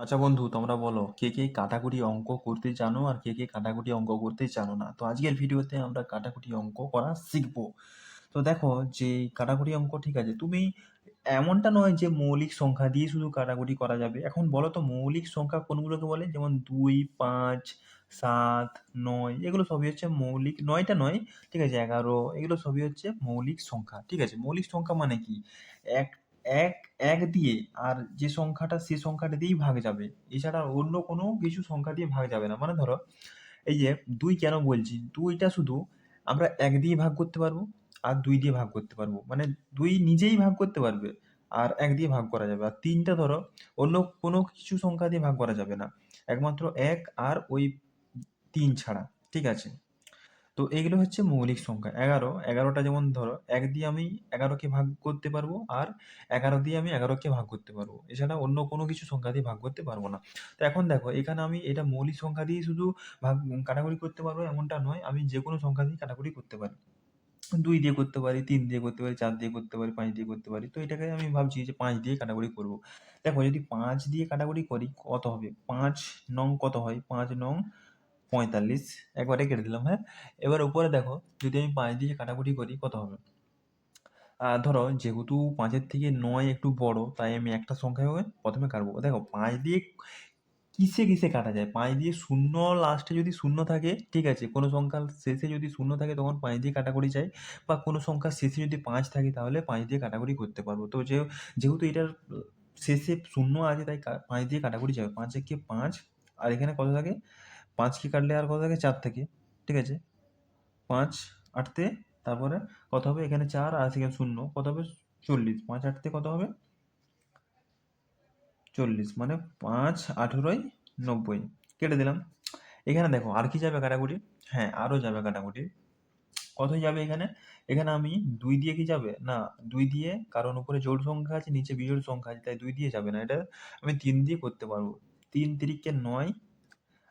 আচ্ছা বন্ধু, তোমরা বলো, কে কে কাটাকুটি অঙ্ক করতে জানো আর কে কে কাটাকুটি অঙ্ক করতে জানো না? তো আজকের ভিডিওতে আমরা কাটাকুটি অঙ্ক করা শিখব। তো দেখো যে কাটাকুটি অঙ্ক, ঠিক আছে, তুমি এমনটা নয় যে মৌলিক সংখ্যা দিয়ে শুধু কাটাকুটি করা যাবে। এখন বলো তো, মৌলিক সংখ্যা কোনগুলোকে বলে? যেমন দুই, পাঁচ, সাত, নয়, এগুলো সবই হচ্ছে মৌলিক, নয়টা নয়, ঠিক আছে, এগারো, এগুলো সবই হচ্ছে মৌলিক সংখ্যা, ঠিক আছে। মৌলিক সংখ্যা মানে কি? এক এক এক দিয়ে আর যে সংখ্যাটা সে সংখ্যাটা দিয়েই ভাগ যাবে। এছাড়া অন্য কোনো কিছু সংখ্যা দিয়ে ভাগ যাবে না। মানে ধরো, এই যে দুই কেন বলছি? দুইটা শুধু আমরা এক দিয়ে ভাগ করতে পারব আর দুই দিয়ে ভাগ করতে পারব। মানে দুই নিজেই ভাগ করতে পারবে আর এক দিয়ে ভাগ করা যাবে। আর তিনটা ধরো, অন্য কোনো কিছু সংখ্যা দিয়ে ভাগ করা যাবে না। একমাত্র এক আর ওই তিন ছাড়া। ঠিক আছে? তো এগুলো হচ্ছে মৌলিক সংখ্যা। এগারো, এগারোটা যেমন ধরো, এক দিয়ে আমি এগারোকে ভাগ করতে পারব আর এগারো দিয়ে আমি এগারোকে ভাগ করতে পারব। এছাড়া অন্য কোনো কিছু সংখ্যা দিয়ে ভাগ করতে পারব না। তো এখন দেখো, এখানে আমি এটা মৌলিক সংখ্যা দিয়ে শুধু ভাগ কাটাকুটি করতে পারব এমনটা নয়, আমি যে কোনো সংখ্যা দিয়ে কাটাকুটি করতে পারি। দুই দিয়ে করতে পারি, তিন দিয়ে করতে পারি, চার দিয়ে করতে পারি, পাঁচ দিয়ে করতে পারি, তো এটাকে আমি ভাবছি যে পাঁচ দিয়ে কাটাকুটি করব। দেখো, যদি পাঁচ দিয়ে কাটাকুটি করি, কত হবে? পাঁচ নং কত হয়? পাঁচ নং পঁয়তাল্লিশ, একবারে কেটে দিলাম হ্যাঁ? এবার উপরে দেখো, যদি আমি পাঁচ দিয়ে কাটাকুটি করি, কত হবে? ধরো, যেহেতু পাঁচের থেকে নয় একটু বড়, তাই আমি একটা সংখ্যা হবে প্রথমে কাটবো। দেখো, পাঁচ দিয়ে কিসে কিসে কাটা যায়? পাঁচ দিয়ে শূন্য লাস্টে যদি শূন্য থাকে, ঠিক আছে, কোনো সংখ্যার শেষে যদি শূন্য থাকে, তখন পাঁচ দিয়ে কাটাকুটি যায় বা কোনো সংখ্যার শেষে যদি পাঁচ থাকে, তাহলে পাঁচ দিয়ে কাটাকুটি করতে পারব। তো যে, যেহেতু এটার শেষে শূন্য আছে, তাই পাঁচ দিয়ে কাটাকুটি যাবে পাঁচ একে পাঁচ? আর এখানে কত থাকে? পাঁচকে কাটলে আর কত থাকে? চার থাকে, ঠিক আছে? পাঁচ আটতে তারপরে কত হবে? এখানে চার আর সেখানে শূন্য। কত হবে? চল্লিশ। পাঁচ আটতে কত হবে? চল্লিশ। মানে পাঁচ আঠেরোই নব্বই। কেটে দিলাম। এখানে দেখো, আর কি যাবে কাটাকুটি হ্যাঁ আরও যাবে কাটাকুটি কত যাবে এখানে? এখানে আমি দুই দিয়ে কি যাবে? না, দুই দিয়ে কারণ উপরে জোড় সংখ্যা আছে, নিচে বিজোড় সংখ্যা আছে, তাই দুই দিয়ে যাবে না। এটা আমি তিন দিয়ে করতে পারব। তিন তিরিকে নয়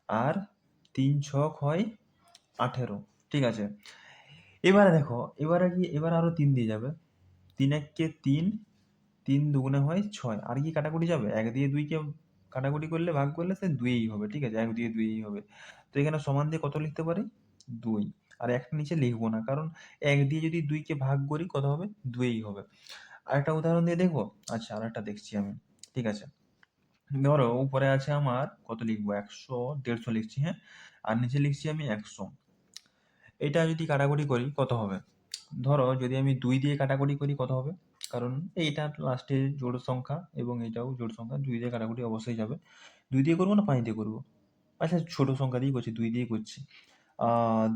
আর তিন ছক হয় আঠেরো, ঠিক আছে? এবারে দেখো, এবারে কি, এবার আরও তিন দিয়ে যাবে। তিন এককে তিন তিন দুগুণে হয় ছয়। আর কি কাটাকুটি যাবে? এক দিয়ে দুইকে কাটাকুটি করলে, ভাগ করলে সে দুইই হবে, ঠিক আছে? এক দিয়ে দুইই হবে। তো এখানে সমান দিয়ে কত লিখতে পারি? দুই। আর একটা নিচে লিখব না, কারণ এক দিয়ে যদি দুইকে ভাগ করি, কত হবে? দুইই হবে। আরেকটা উদাহরণ দিয়ে দেখব? আচ্ছা আর একটা দেখছি আমি, ঠিক আছে? ধরো, উপরে আছে আমার, কত লিখব? একশো, দেড়শো লিখছি হ্যাঁ? আর নিচে লিখছি আমি একশো। এটা যদি কাটাকুটি করি, কত হবে? ধরো, যদি আমি দুই দিয়ে কাটাকুটি করি, কত হবে? কারণ এইটা লাস্টে জোড় সংখ্যা এবং এটাও জোড় সংখ্যা, দুই দিয়ে কাটাকুটি অবশ্যই যাবে। দুই দিয়ে করব না? পাঁচ দিয়ে করব। আচ্ছা ছোট সংখ্যা দিয়ে করছি, দুই দিয়ে করছি।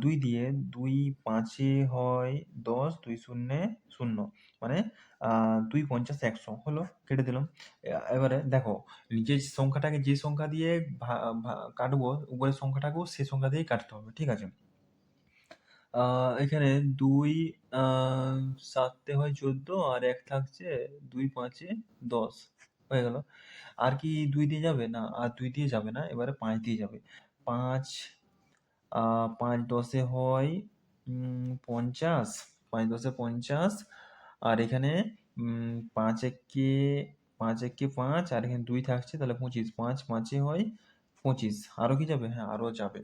দুই দিয়ে দুই পাঁচে হয় দশ, দুই শূন্যে শূন্য। মানে দুই পঞ্চাশ একশো। হলো, কেটে দিলাম। এবারে দেখো, নিজের সংখ্যাটাকে যে সংখ্যা দিয়ে কাটবো, উপরের সংখ্যাটাকেও সে সংখ্যা দিয়েই কাটতে হবে, ঠিক আছে? এখানে দুই সাতে হয় চোদ্দ, আর এক থাকছে দুই পাঁচে দশ। হয়ে গেল। আর কি দুই দিয়ে যাবে? না, আর দুই দিয়ে যাবে না, এবারে পাঁচ দিয়ে যাবে। পাঁচ পাঁচ দশে হয় পঞ্চাশ, পাঁচ দশে পঞ্চাশ, আর এখানে পাঁচ একে পাঁচ একে পাঁচ, আর এখানে দুই থাকছে, তাহলে পঁচিশ, পাঁচ পাঁচে হয় পঁচিশ আরও কি যাবে? হ্যাঁ আরও যাবে।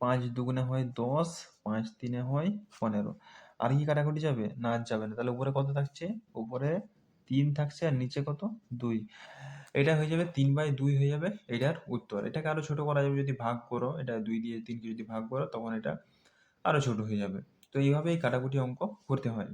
পাঁচ দুগুণে হয় দশ, পাঁচ তিনে হয় পনেরো, আর কি কাটাকুটি যাবে? না যাবে না, তাহলে উপরে কত থাকছে? উপরে তিন থাকছে, আর নিচে কত? দুই এটা হয়ে যাবে তিন বাই দুই হয়ে যাবে এটার উত্তর। এটাকে আরও ছোটো করা যাবে যদি ভাগ করো, এটা দুই দিয়ে তিনকে যদি ভাগ করো, তখন এটা আরও ছোটো হয়ে যাবে। তো এইভাবে এই কাটাকুটি অঙ্ক করতে হয়।